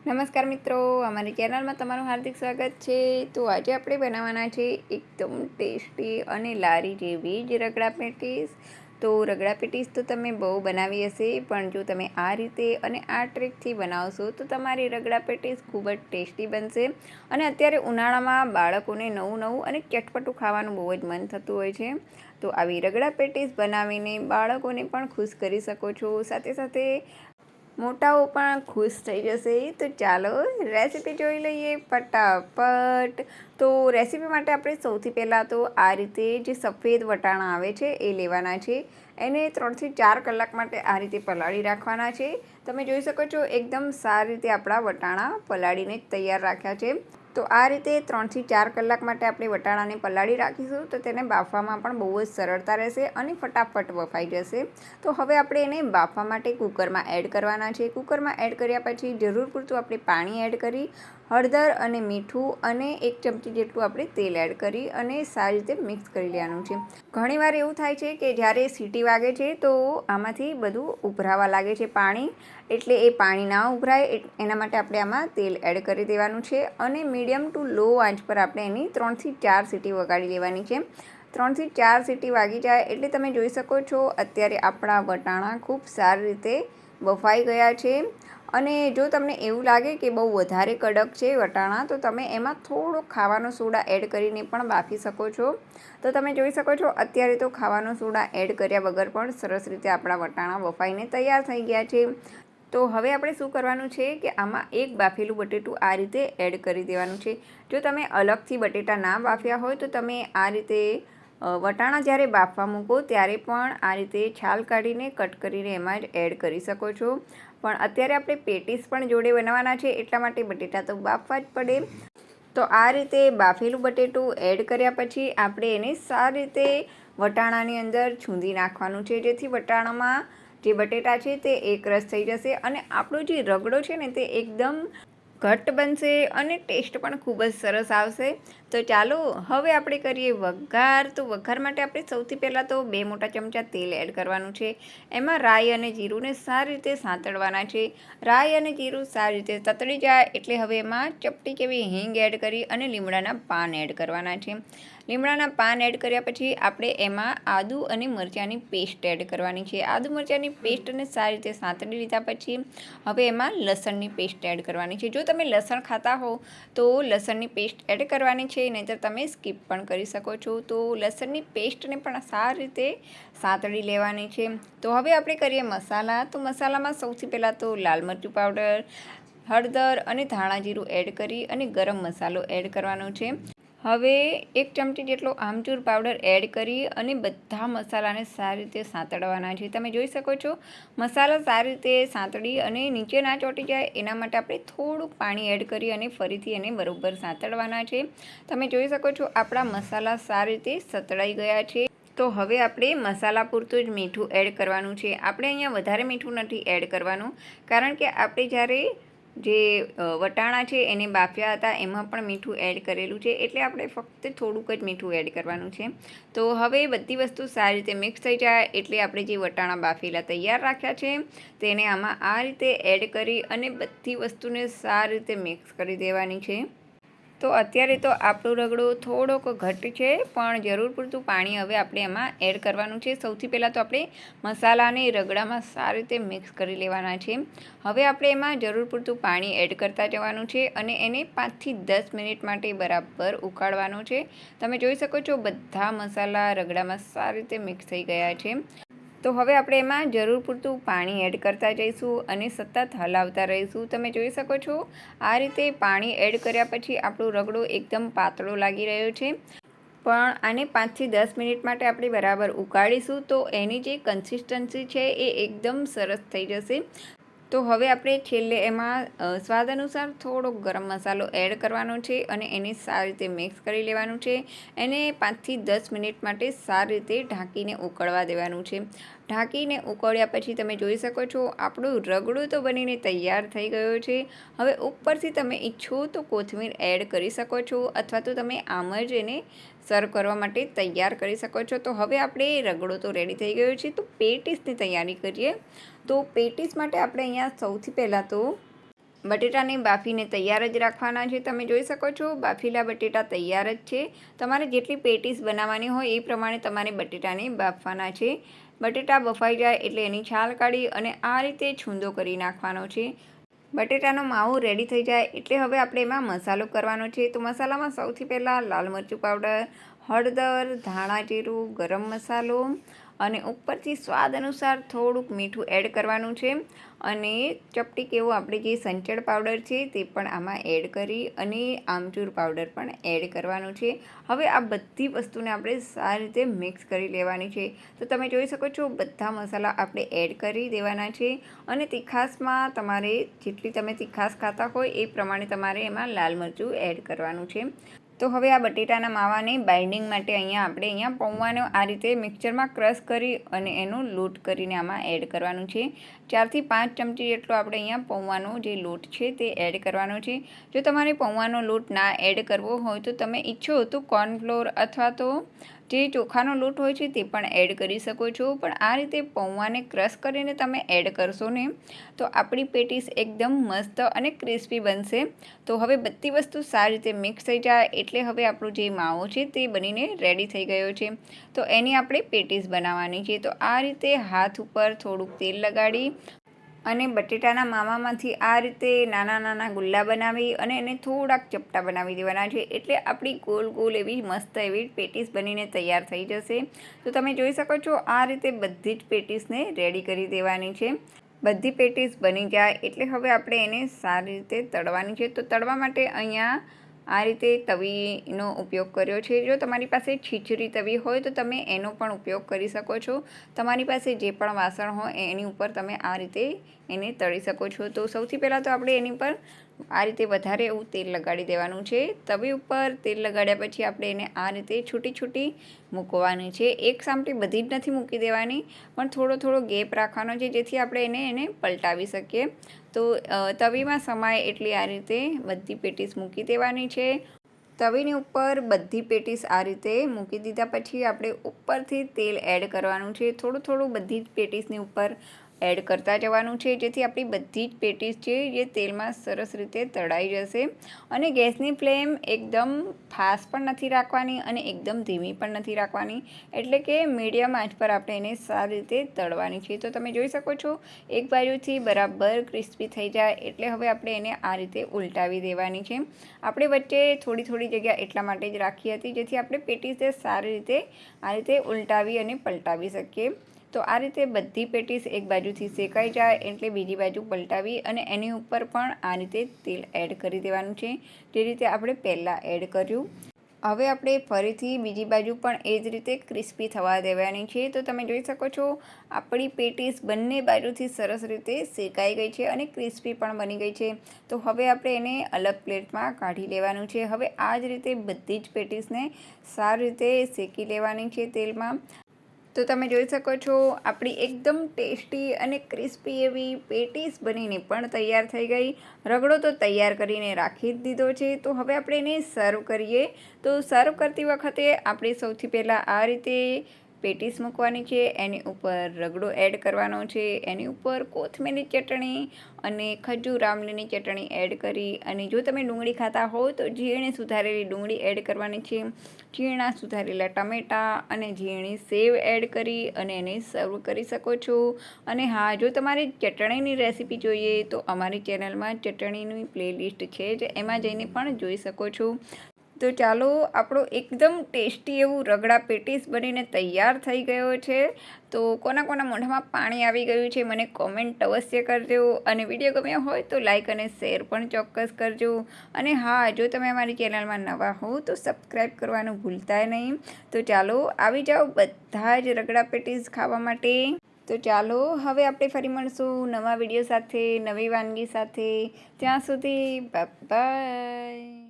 નમસ્કાર મિત્રો, અમારી ચેનલમાં તમારું હાર્દિક સ્વાગત છે. તો આજે આપણે બનાવવાના છે એકદમ ટેસ્ટી અને લારી જેવી જ રગડા પેટીસ. તો રગડા પેટીસ તો તમે બહુ બનાવી હશે, પણ જો તમે આ રીતે અને આ ટ્રીકથી બનાવશો, તો તમારી રગડા પેટીસ ખૂબ જ ટેસ્ટી બનશે. અને અત્યારે ઉનાળામાં બાળકોને નવું નવું અને ચટપટું ખાવાનું બહુ જ મન થતું હોય છે. તો આવી રગડા પેટીસ બનાવીને બાળકોને પણ ખુશ કરી શકો છો. સાથે સાથે મોટાઓ પણ ખુશ થઈ જશે. તો ચાલો રેસીપી જોઈ લઈએ ફટાફટ. તો રેસીપી માટે આપણે સૌથી પહેલાં તો આ રીતે જે સફેદ વટાણા આવે છે એ લેવાના છે. એને ત્રણથી ચાર કલાક માટે આ રીતે પલાળી રાખવાના છે. તમે જોઈ શકો છો, એકદમ સારી રીતે આપણા વટાણા પલાળીને તૈયાર રાખ્યા છે. તો આ રીતે ત્રણથી ચાર કલાક માટે આપણે વટાણાને પલાળી રાખીશું તો તેને બાફવામાં પણ બહુ જ સરળતા રહેશે અને ફટાફટ બફાઈ જશે. તો હવે આપણે એને બાફવા માટે કુકરમાં એડ કરવાના છે. કુકરમાં એડ કર્યા પછી જરૂર પૂરતું આપણે પાણી એડ કરી હળદર અને મીઠું અને એક ચમચી જેટલું આપણે તેલ એડ કરી અને સારી રીતે મિક્સ કરી લેવાનું છે. ઘણીવાર એવું થાય છે કે જ્યારે સીટી વાગે છે તો આમાંથી બધું ઉભરાવા લાગે છે પાણી, એટલે એ પાણી ના ઉભરાય એના માટે આપણે આમાં તેલ એડ કરી દેવાનું છે અને મીડિયમ ટુ લો આંચ પર આપણે એની ત્રણથી ચાર સીટી વગાડી લેવાની છે. ત્રણથી ચાર સીટી વાગી જાય એટલે તમે જોઈ શકો છો અત્યારે આપણા વટાણા ખૂબ સારી રીતે બફાઈ ગયા છે. અને જો તમને એવું લાગે કે બહુ વધારે કડક છે વટાણા, તો તમે એમાં થોડો ખાવાનો સોડા એડ કરીને પણ બાફી શકો છો. તો તમે જોઈ શકો છો, અત્યારે તો ખાવાનો સોડા એડ કર્યા વગર પણ સરસ રીતે આપણા વટાણા બફાઈને તૈયાર થઈ ગયા છે. તો હવે આપણે શું કરવાનું છે કે આમાં એક બાફેલું બટેટું આ રીતે એડ કરી દેવાનું છે. જો તમે અલગથી બટેટા ના બાફ્યા હોય, તો તમે આ રીતે વટાણા જ્યારે બાફવા મૂકો, ત્યારે પણ આ રીતે છાલ કાઢીને કટ કરીને એમાં જ એડ કરી શકો છો. પણ અત્યારે આપણે પેટીસ પણ જોડે બનાવવાના છે, એટલા માટે બટેટા તો બાફવા જ પડે. તો આ રીતે બાફેલું બટેટું એડ કર્યા પછી આપણે એને સારી રીતે વટાણાની અંદર છૂંદી નાખવાનું છે, જેથી વટાણામાં જે બટેટા છે તે એકરસ થઈ જશે અને આપણો જે રગડો છે ને તે એકદમ ઘટ્ટ બનશે અને ટેસ્ટ પણ ખૂબ જ સરસ આવશે. તો ચાલો, હવે આપણે કરીએ વઘાર. તો વઘાર માટે આપણે સૌથી પહેલાં તો બે મોટા ચમચા તેલ એડ કરવાનું છે. એમાં રાઈ અને જીરુંને સારી રીતે સાંતળવાના છે. રાઈ અને જીરું સારી રીતે તતડી જાય એટલે હવે એમાં ચપટી કેવી હિંગ એડ કરી અને લીમડાના પાન એડ કરવાના છે. લીમડાના પાન એડ કર્યા પછી આપણે એમાં આદુ અને મરચાંની પેસ્ટ એડ કરવાની છે. આદુ મરચાંની પેસ્ટને સારી રીતે સાંતળી લીધા પછી હવે એમાં લસણની પેસ્ટ એડ કરવાની છે. જો તમે લસણ ખાતા હો તો લસણની પેસ્ટ એડ કરવાની છે. નહીંતર તમે સ્કીપ પણ કરી શકો છો. તો લસણની પેસ્ટને પણ સારી રીતે સાંતળી લેવાની છે. તો હવે આપણે કરીએ મસાલા. તો મસાલામાં સૌથી પહેલાં તો લાલ મરચું પાવડર, હળદર અને ધાણા જીરું એડ કરી અને ગરમ મસાલો એડ કરવાનો છે. હવે એક ચમચી જેટલો આમચૂર પાવડર એડ કરી અને બધા મસાલાને સારી રીતે સાંતળવાના છે. તમે જોઈ શકો છો, મસાલા સારી રીતે સાંતળી અને નીચે ના ચોંટી જાય એના માટે આપણે થોડુંક પાણી એડ કરી અને ફરીથી એને બરાબર સાંતળવાના છે. તમે જોઈ શકો છો, આપણા મસાલા સારી રીતે સતળાઈ ગયા છે. તો હવે આપણે મસાલા પૂરતું જ મીઠું એડ કરવાનું છે. આપણે અહીંયા વધારે મીઠું નથી એડ કરવાનું, કારણ કે આપણે જ્યારે જે વટાણા છે એને બાફ્યા હતા, એમાં પણ મીઠું એડ કરેલું છે, એટલે આપણે ફક્ત થોડુંક જ મીઠું એડ કરવાનું છે. તો હવે બધી વસ્તુ સારી રીતે મિક્સ થઈ જાય, એટલે આપણે જે વટાણા બાફેલા તૈયાર રાખ્યા છે, તેને આમાં આ રીતે એડ કરી અને બધી વસ્તુને સારી રીતે મિક્સ કરી દેવાની છે. તો અત્યારે તો આપણો રગડો થોડોક ઘટ છે, પણ જરૂર પૂરતું પાણી હવે આપણે એમાં એડ કરવાનું છે. સૌથી પહેલાં તો આપણે મસાલાને રગડામાં સારી રીતે મિક્સ કરી લેવાના છે. હવે આપણે એમાં જરૂર પૂરતું પાણી એડ કરતા જવાનું છે અને એને પાંચથી દસ મિનિટ માટે બરાબર ઉકાળવાનું છે. તમે જોઈ શકો છો, બધા મસાલા રગડામાં સારી રીતે મિક્સ થઈ ગયા છે. તો હવે આપણે એમાં જરૂર પૂરતું પાણી એડ કરતા જઈશું અને સતત હલાવતા રહીશું. તમે જોઈ શકો છો, આ રીતે પાણી એડ કર્યા પછી આપણો રગડો એકદમ પાતળો લાગી રહ્યો છે. પણ આને પાંચથી દસ મિનિટ માટે આપણે બરાબર ઉકાળીશું તો એની જે કન્સિસ્ટન્સી છે એ એકદમ સરસ થઈ જશે. તો હવે આપણે છેલ્લે એમાં સ્વાદ અનુસાર થોડોક ગરમ મસાલો એડ કરવાનો છે અને એને સારી રીતે મિક્સ કરી લેવાનું છે. એને પાંચથી દસ મિનિટ માટે સારી રીતે ઢાંકીને ઉકળવા દેવાનું છે. ઢાંકીને ઉકળ્યા પછી તમે જોઈ શકો છો, આપણું રગડું તો બનીને તૈયાર થઈ ગયો છે. હવે ઉપરથી તમે ઈચ્છો તો કોથમીર એડ કરી શકો છો અથવા તો તમે આમ જ એને સર્વ કરવા માટે તૈયાર કરી શકો છો. તો હવે આપણે રગડો તો રેડી થઈ ગયો છે. તો પેટીસની તૈયારી કરીએ. તો પેટીસ માટે આપણે અહીંયા સૌથી પહેલાં તો બટેટાને બાફીને તૈયાર જ રાખવાના છે. તમે જોઈ શકો છો, બાફેલા બટેટા તૈયાર જ છે. તમારે જેટલી પેટીસ બનાવવાની હોય એ પ્રમાણે તમારે બટેટાને બાફવાના છે. બટેટા બફાઈ જાય એટલે એની છાલ કાઢી અને આ રીતે છૂંદો કરી નાખવાનો છે. બટેટાનો માવો રેડી થઈ જાય એટલે હવે આપણે એમાં મસાલો કરવાનો છે. તો મસાલામાં સૌથી પહેલાં લાલ મરચું પાવડર હળદર, ધાણા જીરું, ગરમ મસાલો અને ઉપરથી સ્વાદ અનુસાર થોડુંક મીઠું એડ કરવાનું છે. અને ચપટી કેવો આપણે જે સંચળ પાવડર છે તે પણ આમાં એડ કરી અને આમચૂર પાવડર પણ એડ કરવાનું છે. હવે આ બધી વસ્તુને આપણે સારી રીતે મિક્સ કરી લેવાની છે. તો તમે જોઈ શકો છો બધા મસાલા આપણે એડ કરી દેવાના છે. અને તીખાસમાં તમારે જેટલી તમે તીખાસ ખાતા હોય એ પ્રમાણે તમારે એમાં લાલ મરચું એડ કરવાનું છે. તો હવે આ બટેટાના માવાને બાઇન્ડિંગ માટે અહીંયા આપણે અહીંયા પૌવાનો આ રીતે મિક્સરમાં ક્રશ કરી અને એનો લોટ કરીને આમાં એડ કરવાનું છે. ચારથી પાંચ ચમચી જેટલો આપણે અહીંયા પૌવાનો જે લોટ છે તે એડ કરવાનો છે. જો તમારે પૌવાનો લોટ ના એડ કરવો હોય તો તમે ઈચ્છો તો કોર્નફ્લોર અથવા તો જે ચોખાનો લોટ હોય છે તે પણ એડ કરી શકો છો. પણ આ રીતે પૌવાને ક્રશ કરીને તમે એડ કરશો ને તો આપણી પેટીસ એકદમ મસ્ત અને ક્રિસ્પી બનશે. તો હવે બધી વસ્તુ સારી રીતે મિક્સ થઈ જાય એટલે હવે આપણો જે માવો છે તે બનીને રેડી થઈ ગયો છે. તો એની આપણે પેટીસ બનાવવાની છે. તો આ રીતે હાથ ઉપર થોડુંક તેલ લગાડી અને બટેટાના માવામાંથી આ રીતે નાના નાના ગુલ્લા બનાવી અને એને થોડાક ચપટા બનાવી દેવાના છે. એટલે આપણી ગોલ ગોલ એવી મસ્ત એવી પેટીસ બનીને તૈયાર થઈ જશે. તો તમે જોઈ શકો છો, આ રીતે બધી જ પેટીસને રેડી કરી દેવાની છે. બધી પેટીસ બની જાય એટલે હવે આપણે એને સારી રીતે તળવાની છે. તો તળવા માટે અહીંયા આ રીતે તવીનો ઉપયોગ કર્યો છે. જો તમારી પાસે છીછરી તવી હોય તો તમે એનો પણ ઉપયોગ કરી શકો છો. તમારી પાસે જે પણ વાસણ હોય એની ઉપર તમે આ રીતે એને તળી શકો છો. તો સૌથી પહેલાં તો આપણે એની પર આ રીતે વધારે એવું તેલ લગાડી દેવાનું છે. તવી ઉપર તેલ લગાડ્યા પછી આપણે એને આ રીતે છૂટી છૂટી મૂકવાની છે. એક સામટી બધી જ નથી મૂકી દેવાની, પણ થોડો થોડો ગેપ રાખવાનો છે જેથી આપણે એને એને પલટાવી શકીએ. તો તવીમાં સમાય એટલી આ રીતે બધી પેટીસ મૂકી દેવાની છે. તવીની ઉપર બધી પેટીસ આ રીતે મૂકી દીધા પછી આપણે ઉપરથી તેલ એડ કરવાનું છે. થોડું થોડું બધી જ પેટીસની ઉપર એડ કરતા જવાનું છે, જેથી આપણી બધી જ પેટીસ છે, જે તેલમાં સરસ રીતે તળાઈ જશે. અને ગેસની ફ્લેમ એકદમ ફાસ્ટ પણ નથી રાખવાની અને એકદમ ધીમી પણ નથી રાખવાની. એટલે કે મીડિયમ આંચ પર આપણે એને સારી રીતે તળવાની છે. તો તમે જોઈ શકો છો, એક બાજુથી બરાબર ક્રિસ્પી થઈ જાય, એટલે હવે આપણે એને આ રીતે ઉલટાવી દેવાની છે. આપણે વચ્ચે થોડી થોડી જગ્યા એટલા માટે જ રાખી હતી, જેથી આપણે પેટીસ સારી રીતે, આ રીતે ઉલટાવી અને પલટાવી શકીએ. તો આ રીતે બધી પેટીસ એક બાજુથી શેકાઈ જાય એટલે બીજી બાજુ પલટાવી અને એની ઉપર પણ આ રીતે તેલ એડ કરી દેવાનું છે. જે રીતે આપણે પહેલાં એડ કર્યું. હવે આપણે ફરીથી બીજી બાજુ પણ એ જ રીતે ક્રિસ્પી થવા દેવાની છે. તો તમે જોઈ શકો છો, આપણી પેટીસ બંને બાજુથી સરસ રીતે શેકાઈ ગઈ છે અને ક્રિસ્પી પણ બની ગઈ છે. તો હવે આપણે એને અલગ પ્લેટમાં કાઢી લેવાનું છે. હવે આ જ રીતે બધી જ પેટીસને સારી રીતે શેકી લેવાની છે તેલમાં. તો તમે જોઈ શકો છો, આપણી એકદમ ટેસ્ટી અને ક્રિસ્પી એવી પેટીસ બનીને પણ તૈયાર થઈ ગઈ. રગડો તો તૈયાર કરીને રાખી જ દીધો છે. તો હવે આપણે એને સર્વ કરીએ. તો સર્વ કરતી વખતે આપણે સૌથી પહેલાં આ રીતે પેટીસ મૂકવાની છે, એની ઉપર રગડો એડ કરવાનો છે, એની ઉપર કોથમીરની ચટણી અને ખજૂર આમલીની ચટણી એડ કરી અને જો તમે ડુંગળી ખાતા હો તો ઝીણી સુધારેલી ડુંગળી એડ કરવાની છે, ઝીણા સુધારેલા ટમેટાં અને ઝીણી સેવ એડ કરી અને એને સર્વ કરી શકો છો. અને હા, જો તમારે ચટણીની રેસીપી જોઈએ તો અમારી ચેનલમાં ચટણીની પ્લેલિસ્ટ છે જ, એમાં જઈને પણ જોઈ શકો છો. તો ચાલો આપણો એકદમ ટેસ્ટી એવું રગડા પેટીસ બનીને તૈયાર થઈ ગયો છે. તો કોના કોના મોઢામાં પાણી આવી ગયું છે મને કોમેન્ટ અવશ્ય કરજો. અને વીડિયો ગમ્યો હોય તો લાઇક અને શેર પણ ચોક્કસ કરજો. અને હા, જો તમે અમારી ચેનલમાં નવા હો તો સબસ્ક્રાઈબ કરવાનું ભૂલતા નહીં. તો ચાલો આવી જાઓ બધા જ રગડા પેટીસ ખાવા માટે. તો ચાલો હવે આપણે ફરી મળશું નવા વીડિયો સાથે, નવી વાનગી સાથે. ત્યાં સુધી બાય